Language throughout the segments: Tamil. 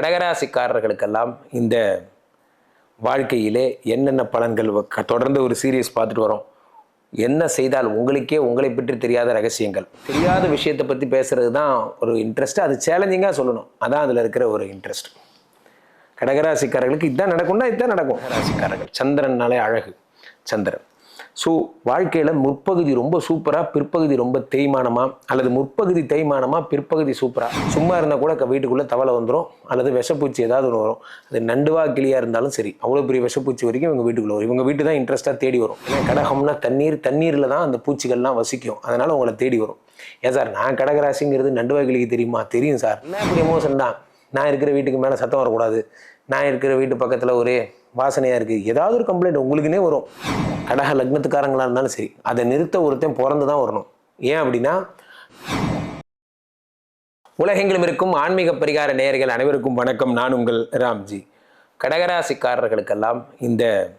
கடகராசிக்காரர்களுக்கெல்லாம் இந்த வாழ்க்கையிலே என்னென்ன பலன்கள் வ- க- தொடர்ந்து ஒரு சீரியஸ் பார்த்துட்டு வரோம். என்ன செய்தால் உங்களுக்கே உங்களை பற்றி தெரியாத ரகசியங்கள். தெரியாத விஷயத்தை பற்றி பேசுறது தான் ஒரு இன்ட்ரெஸ்ட்டு அது சேலஞ்சிங்காக சொல்லணும். அதான் அதில் இருக்கிற ஒரு இன்ட்ரெஸ்ட் கடகராசிக்காரர்களுக்கு இதுதான் நடக்கும்னா இதுதான் நடக்கும். ராசிக்காரர்கள் சந்திரன்னாலே அழகு. சந்திரன். ஸோ வாழ்க்கையில் முற்பகுதி ரொம்ப சூப்பராக பிற்பகுதி ரொம்ப தேய்மானமா அல்லது முற்பகுதி தேய்மானமா பிற்பகுதி சூப்பராக சும்மா இருந்தால் கூட வீட்டுக்குள்ளே தவளை வந்துடும் அல்லது விஷப்பூச்சி ஏதாவது ஒன்று வரும். அது நண்டுவா கிளியாக இருந்தாலும் சரி அவ்வளோ பெரிய விஷப்பூச்சி வரைக்கும் இவங்க வீட்டுக்குள்ளே வரும். இவங்க வீட்டு தான் இன்ட்ரெஸ்ட்டாக தேடி வரும். ஏன்னா கடகம்னா தண்ணீர் தண்ணீரில் தான் அந்த பூச்சிகள்லாம் வசிக்கும். அதனால் உங்களை தேடி வரும். ஏன் சார் நான் கடகராசிங்கிறது நண்டுவா கிளிக்கு தெரியுமா? தெரியும் சார். என்ன இப்படி எமோஷன் தான்? நான் இருக்கிற வீட்டுக்கு மேலே சத்தம் வரக்கூடாது. நான் இருக்கிற வீட்டு பக்கத்தில் ஒரே வாசனையாக இருக்குது ஏதாவது ஒரு கம்ப்ளைண்ட் உங்களுக்குனே வரும். கடக லக்னத்துக்காரங்களாக இருந்தாலும் சரி. அதை நிறுத்த ஒருத்தன் பிறந்து தான் வரணும். ஏன் அப்படின்னா உலகெங்கிலும் இருக்கும் ஆன்மீக பரிகார நேயர்கள் அனைவருக்கும் வணக்கம். நான் உங்கள் ராம்ஜி. கடகராசிக்காரர்களுக்கெல்லாம் இந்த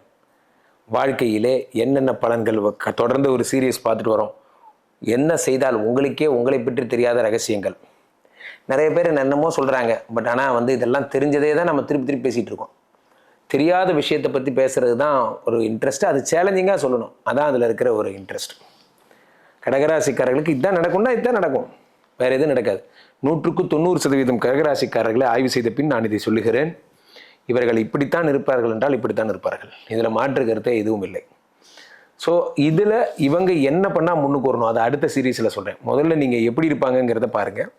வாழ்க்கையிலே என்னென்ன பலன்கள் வ- க- தொடர்ந்து ஒரு சீரியஸ் பார்த்துட்டு வரோம். என்ன செய்தால் உங்களுக்கே உங்களை பற்றி தெரியாத ரகசியங்கள். நிறைய பேர் என்னென்னமோ சொல்கிறாங்க பட் ஆனால் வந்து இதெல்லாம் தெரிஞ்சதே தான் நம்ம திருப்பி திருப்பி பேசிகிட்டு இருக்கோம். தெரியாத விஷயத்தை பற்றி பேசுகிறது தான் ஒரு இன்ட்ரெஸ்ட் அது சேலஞ்சிங்காக சொல்லணும். அதான் அதில் இருக்கிற ஒரு இன்ட்ரெஸ்ட் கடகராசிக்காரர்களுக்கு இதுதான் நடக்கும்னா இதுதான் நடக்கும். வேற எதுவும் நடக்காது. நூற்றுக்கு தொண்ணூறு சதவீதம் கடகராசிக்காரர்களை ஆய்வு செய்த பின் நான் இதை சொல்லுகிறேன். இவர்கள் இப்படித்தான் இருப்பார்கள் என்றால் இப்படித்தான் இருப்பார்கள். இதில் மாற்று கருத்தே எதுவும் இல்லை. ஸோ இதில் இவங்க என்ன பண்ணால் முன்னுக்கு வரணும்? அதை அடுத்த சீரீஸில் சொல்கிறேன் முதல்ல நீங்கள் எப்படி இருப்பாங்கங்கிறத பாருங்கள்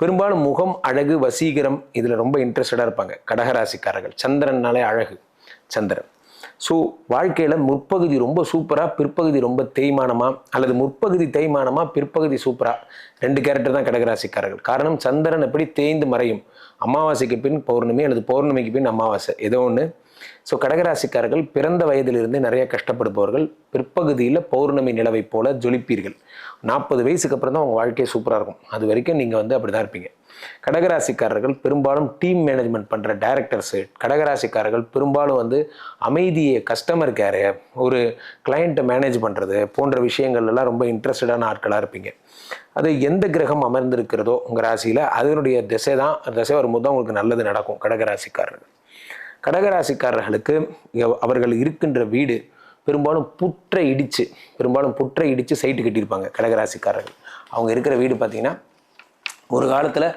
பெரும்பாலும் முகம் அழகு வசீகரம் இதில் ரொம்ப இன்ட்ரெஸ்டடாக இருப்பாங்க. கடகராசிக்காரர்கள். சந்திரன்னாலே அழகு. சந்திரன். ஸோ வாழ்க்கையில் முற்பகுதி ரொம்ப சூப்பராக பிற்பகுதி ரொம்ப தேய்மானமா அல்லது முற்பகுதி தேய்மானமா பிற்பகுதி சூப்பராக ரெண்டு கேரக்டர் தான் கடகராசிக்காரர்கள். காரணம் சந்திரன் எப்படி தேய்ந்து மறையும்? அமாவாசைக்கு பின் பௌர்ணமி அல்லது பௌர்ணமிக்கு பின் அமாவாசை. ஏதோ ஒன்று ஸோ கடகராசிக்காரர்கள் பிறந்த வயதிலிருந்து நிறைய கஷ்டப்படுபவர்கள் பிற்பகுதியில் பௌர்ணமி நிலவை போல ஜொலிப்பீர்கள். நாற்பது வயசுக்கு அப்புறம் தான் உங்கள் வாழ்க்கையே சூப்பராக இருக்கும். அது வரைக்கும் நீங்கள் வந்து அப்படி தான் இருப்பீங்க. கடகராசிக்காரர்கள் பெரும்பாலும் டீம் மேனேஜ்மெண்ட் பண்ணுற டைரக்டர்ஸு கடகராசிக்காரர்கள் பெரும்பாலும் வந்து அமைதியை கஸ்டமர் கேரு ஒரு கிளையண்ட்டை மேனேஜ் பண்ணுறது போன்ற விஷயங்கள்லாம் ரொம்ப இன்ட்ரெஸ்டடான ஆட்களாக இருப்பீங்க. அது எந்த கிரகம் அமர்ந்திருக்கிறதோ உங்கள் ராசியில் அதனுடைய திசை தான் திசை வரும்போது தான் உங்களுக்கு நல்லது நடக்கும் கடகராசிக்காரர்கள். கடகராசிக்காரர்களுக்கு அவர்கள் இருக்கின்ற வீடு பெரும்பாலும் புற்றை இடித்து பெரும்பாலும் புற்றை இடித்து சைட்டு கட்டியிருப்பாங்க கடகராசிக்காரர்கள். அவங்க இருக்கிற வீடு பார்த்திங்கன்னா ஒரு காலத்தில்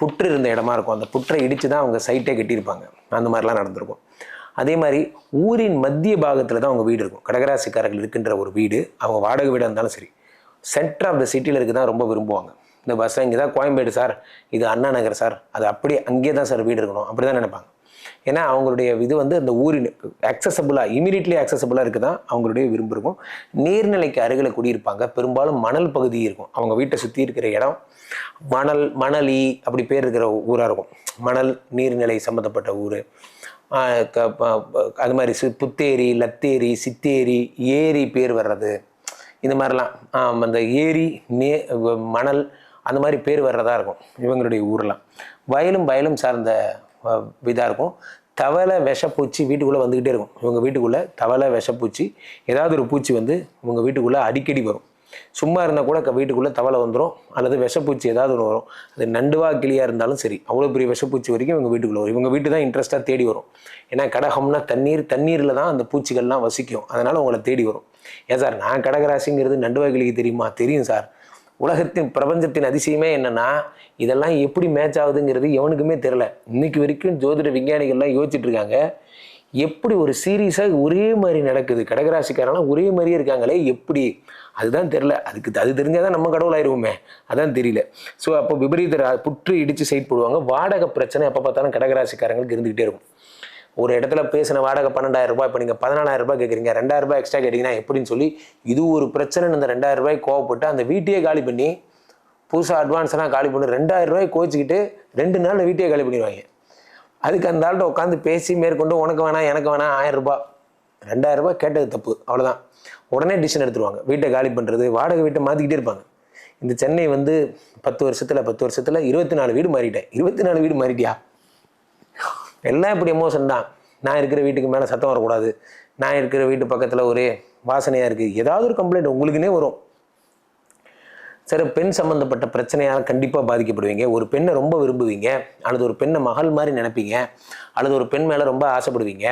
புற்று இருந்த இடமா இருக்கும். அந்த புற்றை இடித்து தான் அவங்க சைட்டே கட்டியிருப்பாங்க. அந்த மாதிரிலாம் நடந்திருக்கும். அதே மாதிரி ஊரின் மத்திய பாகத்தில் தான் அவங்க வீடு இருக்கும். கடகராசிக்காரர்கள் இருக்கின்ற ஒரு வீடு அவங்க வாடகை வீடாக இருந்தாலும் சரி சென்டர் ஆஃப் த சிட்டியில் இருக்க தான் ரொம்ப விரும்புவாங்க. இந்த பஸ்ஸை இங்கே தான் கோயம்பேடு சார் இது அண்ணா நகர் சார் அது அப்படியே அங்கேயே தான் சார் வீடு இருக்கணும். அப்படி தான் நினைப்பாங்க. ஏன்னா அவங்களுடைய இது வந்து அந்த ஊரின் அக்சசபிளாக இமீடியட்லி அக்சசபிளாக இருக்குது தான் அவங்களுடைய விரும்பு இருக்கும். நீர்நிலைக்கு அருகில் குடியிருப்பாங்க. பெரும்பாலும் மணல் பகுதி இருக்கும். அவங்க வீட்டை சுற்றி இருக்கிற இடம் மணல் மணலி அப்படி பேர் இருக்கிற ஊராக இருக்கும். மணல் நீர்நிலை சம்மந்தப்பட்ட ஊர். அது மாதிரி சு புத்தேரி லத்தேரி சித்தேரி ஏரி பேர் வர்றது. இந்த மாதிரிலாம். அந்த ஏரி நே மணல் அந்த மாதிரி பேர் வர்றதா இருக்கும் இவங்களுடைய ஊரெலாம். வயலும் வயலும் சார்ந்த இதாக இருக்கும். தவளை விஷப்பூச்சி வீட்டுக்குள்ளே வந்துக்கிட்டே இருக்கும். இவங்க வீட்டுக்குள்ளே தவளை விஷப்பூச்சி ஏதாவது ஒரு பூச்சி வந்து இவங்க வீட்டுக்குள்ளே அடிக்கடி வரும். சும்மா இருந்தால் கூட க- வீட்டுக்குள்ளே தவளை வந்துடும் அல்லது விஷப்பூச்சி ஏதாவது ஒன்று வரும். அது நண்டுவா கிளியாக இருந்தாலும் சரி அவ்வளோ பெரிய விஷப்பூச்சி வரைக்கும் இவங்க வீட்டுக்குள்ளே வரும். இவங்க வீட்டு தான் இன்ட்ரெஸ்ட்டாக தேடி வரும். ஏன்னா கடகம்னா தண்ணீர் தண்ணீரில் தான் அந்த பூச்சிகள்லாம் வசிக்கும். அதனால் உங்களை தேடி வரும். ஏன் சார் நான் கடகராசிங்கிறது நண்டுவா கிளிக்கு தெரியுமா? தெரியும் சார். உலகத்தின் பிரபஞ்சத்தின் அதிசயமே என்னன்னா இதெல்லாம் எப்படி மேட்ச் ஆகுதுங்கிறது எவனுக்குமே தெரில இன்னைக்கு வரைக்கும் ஜோதிட விஞ்ஞானிகள்லாம் யோசிச்சுட்டு இருக்காங்க. எப்படி ஒரு சீரியஸாக ஒரே மாதிரி நடக்குது? கடகராசிக்காரெல்லாம் ஒரே மாதிரியே இருக்காங்களே எப்படி? அதுதான் தெரில அதுக்கு அது தெரிஞ்சால் தான் நம்ம கடவுளாயிருவோமே அதான் தெரியல. ஸோ அப்போ விபரீத புற்று இடித்து சைட் போடுவாங்க. வாடகை பிரச்சனை எப்போ பார்த்தாலும் கடகராசிக்காரங்களுக்கு இருந்துக்கிட்டே இருக்கும். ஒரு இடத்துல பேசின வாடகை பன்னெண்டாயிரம் ரூபாய் இப்போ நீங்கள் பதினாலாயிரம் ரூபாய் கேட்குறீங்க ரெண்டாயிரம் ரூபாய் எக்ஸ்ட்ரா கேட்டிங்கன்னா எப்படின்னு சொல்லி இது ஒரு பிரச்சனை இந்த ரெண்டாயிரம் ரூபாய் கோவப்பட்டு அந்த வீட்டையே காலி பண்ணி புதுசாக அட்வான்ஸ்லாம் காலி பண்ணி ரெண்டாயிரம் ரூபாய் கோச்சிக்கிட்டு ரெண்டு நாள் வீட்டையே காலி பண்ணிடுவாங்க. அதுக்கு அந்த ஆள்கிட்ட உட்காந்து பேசி மேற்கொண்டு உனக்கு வேணாம் எனக்கு வேணாம் ஆயிரம் ரூபாய். ரெண்டாயிரம் ரூபாய் கேட்டது தப்பு அவ்வளோதான் உடனே டிசிஷன் எடுத்துருவாங்க வீட்டை காலி பண்ணுறது வாடகை வீட்டை மாற்றிக்கிட்டே இருப்பாங்க. இந்த சென்னை வந்து பத்து வருஷத்தில் பத்து வருஷத்தில் இருபத்தி நாலு வீடு மாறிட்டேன். இருபத்தி நாலு வீடு மாறிட்டியா? எல்லாம் இப்படி எமோஷன் தான் நான் இருக்கிற வீட்டுக்கு மேலே சத்தம் வரக்கூடாது. நான் இருக்கிற வீட்டு பக்கத்தில் ஒரே வாசனையாக இருக்குது ஏதாவது ஒரு கம்ப்ளைண்ட் உங்களுக்குன்னே வரும். சரி பெண் சம்மந்தப்பட்ட பிரச்சனையால் கண்டிப்பாக பாதிக்கப்படுவீங்க. ஒரு பெண்ணை ரொம்ப விரும்புவீங்க. அல்லது ஒரு பெண்ணை மகள் மாதிரி நினைப்பீங்க. அல்லது ஒரு பெண் மேலே ரொம்ப ஆசைப்படுவீங்க.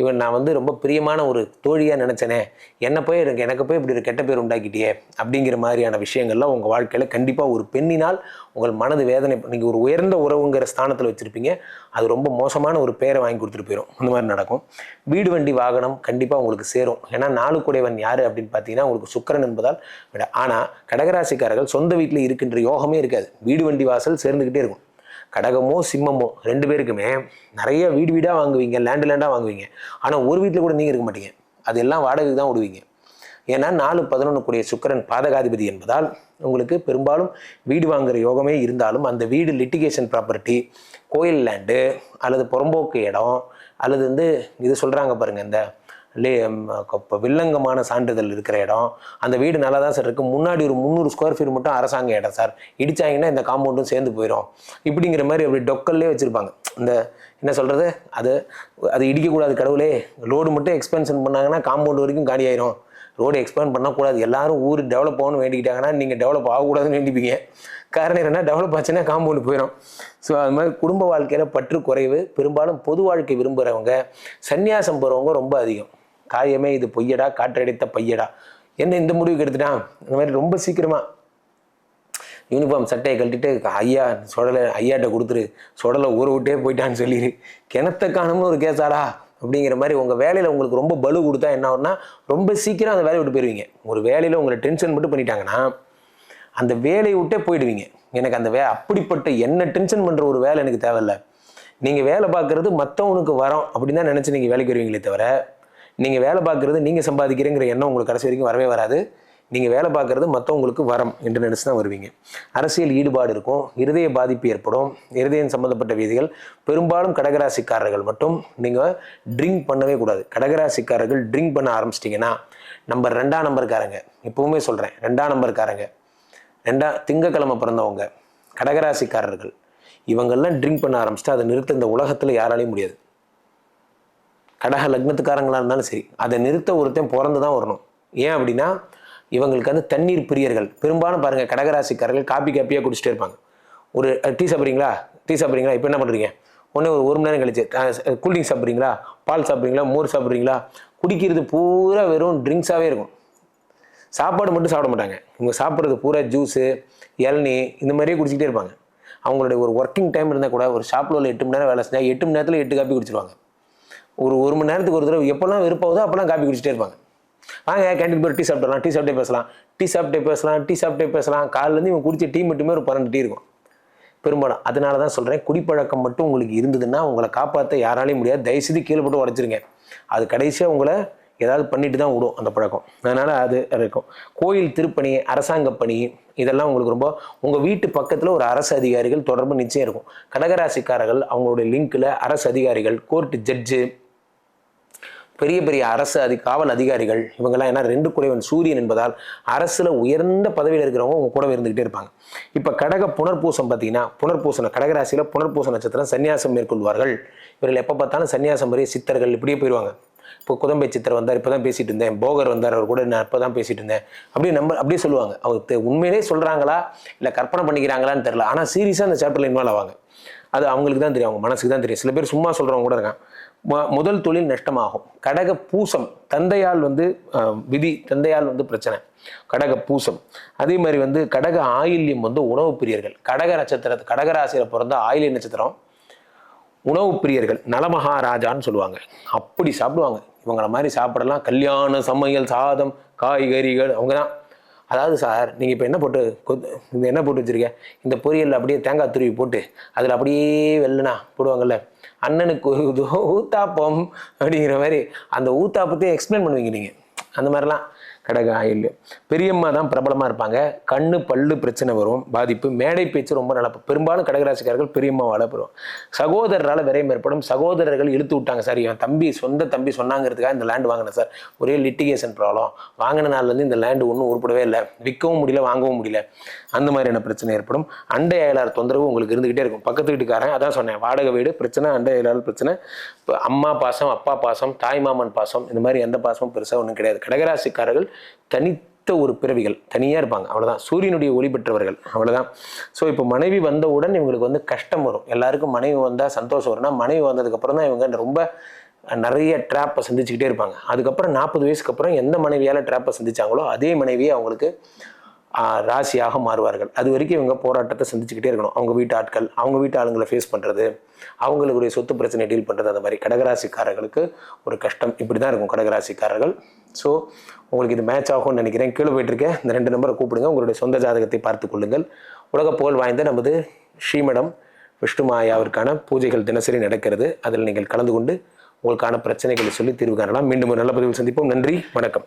இவன் நான் வந்து ரொம்ப பிரியமான ஒரு தோழியாக நினச்சேனே. என்ன போய் எனக்கு எனக்கு போய் இப்படி ஒரு கெட்ட பேர் உண்டாக்கிட்டியே அப்படிங்கிற மாதிரியான விஷயங்கள்லாம் உங்கள் வாழ்க்கையில் கண்டிப்பாக ஒரு பெண்ணினால் உங்கள் மனது வேதனை நீங்கள் ஒரு உயர்ந்த உறவுங்கிற ஸ்தானத்தில் வச்சுருப்பீங்க. அது ரொம்ப மோசமான ஒரு பேரை வாங்கி கொடுத்துட்டு போயிடும் அந்த மாதிரி நடக்கும். வீடு வண்டி வாகனம் கண்டிப்பாக உங்களுக்கு சேரும். ஏன்னா நாலு குடைவன் யார் அப்படின்னு பார்த்தீங்கன்னா உங்களுக்கு சுக்கரன் என்பதால் விட ஆனால் கடகராசிக்காரர்கள் சொந்த வீட்டில் இருக்கின்ற யோகமே இருக்காது. வீடு வண்டி வாசல் சேர்ந்துக்கிட்டே இருக்கும். கடகமோ சிம்மமோ ரெண்டு பேருக்குமே நிறைய வீடு வீடாக வாங்குவீங்க லேண்டு லேண்டாக வாங்குவீங்க. ஆனால் ஒரு வீட்டில் கூட நீங்கள் இருக்க மாட்டீங்க. அது எல்லாம் வாடகைக்கு தான் விடுவீங்க. ஏன்னா நாலு பதினொன்று கூடிய சுக்கிரன் பாதகாதிபதி என்பதால் உங்களுக்கு பெரும்பாலும் வீடு வாங்குகிற யோகமே இருந்தாலும் அந்த வீடு லிட்டிகேஷன் ப்ராப்பர்ட்டி கோயில் லேண்டு அல்லது புறம்போக்கு இடம் அல்லது வந்து இது சொல்கிறாங்க பாருங்கள் இந்த லே வில்லங்கமான சான்றிதழ் இருக்கிற இடம். அந்த வீடு நல்லா தான் சார் இருக்குது முன்னாடி ஒரு முந்நூறு ஸ்கொயர் ஃபீட் மட்டும் அரசாங்க இடம் சார் இடிச்சாங்கன்னா இந்த காம்பவுண்டும் சேர்ந்து போயிடும் இப்படிங்கிற மாதிரி அப்படி டொக்கல்லே வச்சுருப்பாங்க. இந்த என்ன சொல்கிறது அது அது இடிக்கக்கூடாது கடவுளே. லோடு மட்டும் எக்ஸ்பென்ஷன் பண்ணாங்கன்னா காம்பவுண்ட் வரைக்கும் காலி ஆயிரும் ரோடு எக்ஸ்பேண்ட் பண்ணக்கூடாது. எல்லாரும் ஊர் டெவலப் ஆகணும்னு வேண்டிக்கிட்டாங்கன்னா நீங்கள் டெவலப் ஆகக்கூடாதுன்னு வேண்டிப்பீங்க. காரணம் என்னென்னா டெவலப் ஆச்சுன்னா காம்பவுண்டு போயிடும் ஸோ அது மாதிரி குடும்ப வாழ்க்கையில் பற்று குறைவு. பெரும்பாலும் பொது வாழ்க்கை விரும்புகிறவங்க சந்நியாசம் போகிறவங்க ரொம்ப அதிகம். காயமே இது பொய்யடா காற்றடித்த பையடா. என்ன இந்த முடிவுக்கு எடுத்துட்டான் இந்த மாதிரி ரொம்ப சீக்கிரமாக யூனிஃபார்ம் சட்டையை கழட்டிட்டு ஐயா சுடலை ஐயாட்ட கொடுத்துரு சுடலை ஊற விட்டே போயிட்டான்னு சொல்லிடு கிணத்த காணும்னு ஒரு கேஸாடா அப்படிங்கிற மாதிரி உங்கள் வேலையில் உங்களுக்கு ரொம்ப பலு கொடுத்தா என்ன ஆகும்னா ரொம்ப சீக்கிரம் அந்த வேலையை விட்டு போயிடுவீங்க ஒரு வேலையில் உங்களை டென்ஷன் மட்டும் பண்ணிட்டாங்கன்னா அந்த வேலையை விட்டே போயிடுவீங்க. எனக்கு அந்த வே அப்படிப்பட்ட என்ன டென்ஷன் பண்ணுற ஒரு வேலை எனக்கு தேவையில்லை. நீங்கள் வேலை பார்க்குறது மற்றவனுக்கு வரோம் அப்படின்னு தான் நினச்சி நீங்கள் வேலைக்கு வருவீங்களே தவிர நீங்கள் வேலை பார்க்குறது நீங்கள் சம்பாதிக்கிறீங்கிற எண்ணம் உங்களுக்கு கடைசி வரைக்கும் வரவே வராது. நீங்கள் வேலை பார்க்குறது மற்றவங்களுக்கு வரம் என்று நினச்சி தான் வருவீங்க. அரசியல் ஈடுபாடு இருக்கும் இருதய பாதிப்பு ஏற்படும் இருதயம் சம்மந்தப்பட்ட விதிகள் பெரும்பாலும் கடகராசிக்காரர்கள் மட்டும் நீங்கள் ட்ரிங்க் பண்ணவே கூடாது. கடகராசிக்காரர்கள் ட்ரிங்க் பண்ண ஆரம்பிச்சிட்டிங்கன்னா நம்பர் ரெண்டாம் நம்பர்காரங்க இப்போவுமே சொல்கிறேன் ரெண்டாம் நம்பர்காரங்க ரெண்டா திங்கக்கிழமை பிறந்தவங்க கடகராசிக்காரர்கள் இவங்கெல்லாம் ட்ரிங்க் பண்ண ஆரம்பிச்சிட்டா அதை நிறுத்த இந்த உலகத்தில் யாராலையும் முடியாது. கடக லக்னத்துக்காரங்களாக இருந்தாலும் சரி அதை நிறுத்த ஒருத்தன் பிறந்து தான் வரணும். ஏன் அப்படின்னா இவங்களுக்கு வந்து தண்ணீர் பிரியர்கள். பெரும்பாலும் பாருங்கள் கடகராசிக்காரர்கள் காப்பி காப்பியாக குடிச்சிட்டே இருப்பாங்க. ஒரு டீ சாப்பிட்றீங்களா? டீ சாப்பிட்றீங்களா? இப்போ என்ன பண்ணுறீங்க ஒன்றே ஒரு ஒரு மணி நேரம் கழிச்சு கூல்ட்ரிங்க் சாப்பிட்றீங்களா? பால் சாப்பிட்றீங்களா? மோர் சாப்பிட்றீங்களா? குடிக்கிறது பூரா வெறும் ட்ரிங்க்ஸாகவே இருக்கும். சாப்பாடு மட்டும் சாப்பிட மாட்டாங்க. இவங்க சாப்பிட்றது பூரா ஜூஸு இளநி இந்த மாதிரியே குடிச்சிக்கிட்டே இருப்பாங்க. அவங்களுடைய ஒரு ஒர்க்கிங் டைம் இருந்தால் கூட ஒரு ஷாப்பில் உள்ள எட்டு மணி நேரம் வேலை செஞ்சால் எட்டு மணி நேரத்தில் எட்டு காப்பி குடிச்சிருவாங்க. ஒரு ஒரு மணி நேரத்துக்கு ஒரு தடவை எப்போல்லாம் விருப்பாகுதோ அப்போல்லாம் காப்பி குடிச்சிட்டே இருப்பாங்க. வாங்க கேண்டீன் போய் டீ சாப்பிடலாம் டீ சாப்பிட்டே பேசலாம். டீ சாப்பிட்டே பேசலாம் டீ சாப்பிட்டே பேசலாம். காலிலேருந்து இவன் குடிச்ச டீ மட்டுமே ஒரு பன்னெண்டு டீ இருக்கும். பெரும்பாலும் அதனால தான் சொல்கிறேன் குடிப்பழக்கம் மட்டும் உங்களுக்கு இருந்ததுன்னா உங்களை காப்பாற்ற யாராலையும் முடியாது. தயவுசெய்து கீழே போட்டு உடச்சிருங்க. அது கடைசியாக உங்களை ஏதாவது பண்ணிட்டு தான் விடும் அந்த பழக்கம். அதனால் அது இருக்கும். கோயில் திருப்பணி அரசாங்க பணி இதெல்லாம் உங்களுக்கு ரொம்ப உங்கள் வீட்டு பக்கத்தில் ஒரு அரசு அதிகாரிகள் தொடர்பு நிச்சயம் இருக்கும். கடகராசிக்காரர்கள் அவங்களுடைய லிங்க்கில் அரசு அதிகாரிகள் கோர்ட்டு ஜட்ஜு பெரிய பெரிய அரசு அதி காவல் அதிகாரிகள் இவங்கெல்லாம் ஏன்னா ரெண்டு குறைவன் சூரியன் என்பதால் அரசில் உயர்ந்த பதவியில் இருக்கிறவங்க உங்க கூட இருந்துகிட்டே இருப்பாங்க. இப்போ கடக புனர்பூசம் பார்த்தீங்கன்னா புனர்பூசன கடகராசியில் புனர்பூச நட்சத்திரம் சன்னியாசம் மேற்கொள்வார்கள். இவர்கள் எப்போ பார்த்தாலும் சன்னியாசம் பெரிய சித்தர்கள் இப்படியே போயிடுவாங்க இப்போ குதம்பை சித்தர் வந்தார் இப்போ தான் பேசிட்டு இருந்தேன். போகர் வந்தார் அவர் கூட நான் இப்போ தான் பேசிட்டு இருந்தேன். அப்படி நம்ம அப்படியே சொல்லுவாங்க. அவர் உண்மையிலே சொல்கிறாங்களா இல்லை கற்பனை பண்ணிக்கிறாங்களான்னு தெரில ஆனால் சீரியஸாக அந்த சாப்டரில் இன்வால்வ் ஆவாங்க. அது அவங்களுக்கு தான் தெரியும். அவங்க மனசுக்கு தான் தெரியும். சில பேர் சும்மா சொல்கிறவங்க கூட இருக்கான் முதல் தொழில் நஷ்டமாகும். கடக பூசம் தந்தையால் வந்து விதி தந்தையால் வந்து பிரச்சனை. கடக பூசம் அதே மாதிரி வந்து கடக ஆயில்யம் வந்து உணவு பிரியர்கள். கடக நட்சத்திரத்து கடகராசியில் பிறந்த ஆயில்ய நட்சத்திரம் உணவு பிரியர்கள். நலமகாராஜான்னு சொல்லுவாங்க. அப்படி சாப்பிடுவாங்க. இவங்கள மாதிரி சாப்பிடலாம். கல்யாண சமையல் சாதம் காய்கறிகள் அவங்க தான் அதாவது சார் நீங்கள் இப்போ என்ன போட்டு கொத் இந்த என்ன போட்டு வச்சுருக்க இந்த பொரியலில் அப்படியே தேங்காய் துருவி போட்டு அதில் அப்படியே வெள்ளனா போடுவாங்கல்ல அண்ணனுக்கு ஊத்தாப்பம் அப்படிங்கிற மாதிரி அந்த ஊத்தாப்பத்தையும் எக்ஸ்பிளைன் பண்ணுவீங்க நீங்கள் அந்த மாதிரிலாம். கடக ஆயில் பெரியம்மா தான் பிரபலமாக இருப்பாங்க. கண்ணு பல்லு பிரச்சனை வரும் பாதிப்பு. மேடை பேச்சு ரொம்ப நல்லா பெரும்பாலும் கடகராசிக்காரர்கள் பெரியம்மாவால் பெறும் சகோதரரால் விரயம் ஏற்படும். சகோதரர்கள் இழுத்து விட்டாங்க. சார் என் தம்பி சொந்த தம்பி சொன்னாங்கிறதுக்காக இந்த லேண்டு வாங்கினேன் சார். ஒரே லிட்டிகேஷன் ப்ராப்ளம் வாங்கின நாள்லேருந்து இந்த லேண்டு ஒன்றும் உருப்படவே இல்லை. விற்கவும் முடியல வாங்கவும் முடியல. அந்த மாதிரியான பிரச்சனை ஏற்படும். அண்டை அயலார் தொந்தரவு உங்களுக்கு இருந்துகிட்டே இருக்கும். பக்கத்து வீட்டுக்காரன் அதான் சொன்னேன். வாடகை வீடு பிரச்சனை அண்டை அயலார் பிரச்சனை. இப்போ அம்மா பாசம் அப்பா பாசம் தாய் மாமன் பாசம். இந்த மாதிரி எந்த பாசமும் பெருசாக ஒன்றும் கிடையாது. கடகராசிக்காரர்கள் தனித்த ஒரு பிறவிகள். தனியாக இருப்பாங்க. அவ்வளோதான் சூரியனுடைய ஒளி பெற்றவர்கள். அவ்வளோதான் ஸோ இப்போ மனைவி வந்தவுடன் இவங்களுக்கு வந்து கஷ்டம் வரும். எல்லாருக்கும் மனைவி வந்தால் சந்தோஷம் வரும்னா மனைவி வந்ததுக்கப்புறம் தான் இவங்க ரொம்ப நிறைய ட்ராப்பை சந்திச்சுக்கிட்டே இருப்பாங்க. அதுக்கப்புறம் நாற்பது வயசுக்கு அப்புறம் எந்த மனைவியால் ட்ராப்பை சந்திச்சாங்களோ அதே மனைவியை அவங்களுக்கு ராசியாக மாறுவார்கள். அது வரைக்கும் இவங்க போராட்டத்தை சந்திச்சுக்கிட்டே இருக்கணும். அவங்க வீட்டு ஆட்கள் அவங்க வீட்டு ஆளுங்களை ஃபேஸ் பண்ணுறது அவங்களுடைய சொத்து பிரச்சனை டீல் பண்ணுறது அந்த மாதிரி கடகராசிக்காரர்களுக்கு ஒரு கஷ்டம். இப்படி தான் இருக்கும் கடகராசிக்காரர்கள். ஸோ உங்களுக்கு இது மேட்ச் ஆகும்னு நினைக்கிறேன். கீழே போயிட்டுருக்கேன். இந்த ரெண்டு நம்பரை கூப்பிடுங்க. உங்களுடைய சொந்த ஜாதகத்தை பார்த்து கொள்ளுங்கள். உலக புகழ் வாய்ந்த நமது ஸ்ரீமடம் விஷ்ணுமாயாவிற்கான பூஜைகள் தினசரி நடக்கிறது. அதில் நீங்கள் கலந்து கொண்டு உங்களுக்கான பிரச்சனைகளை சொல்லி தீர்வு காணலாம். மீண்டும் ஒரு நல்ல பதிவில் சந்திப்போம். நன்றி. வணக்கம்.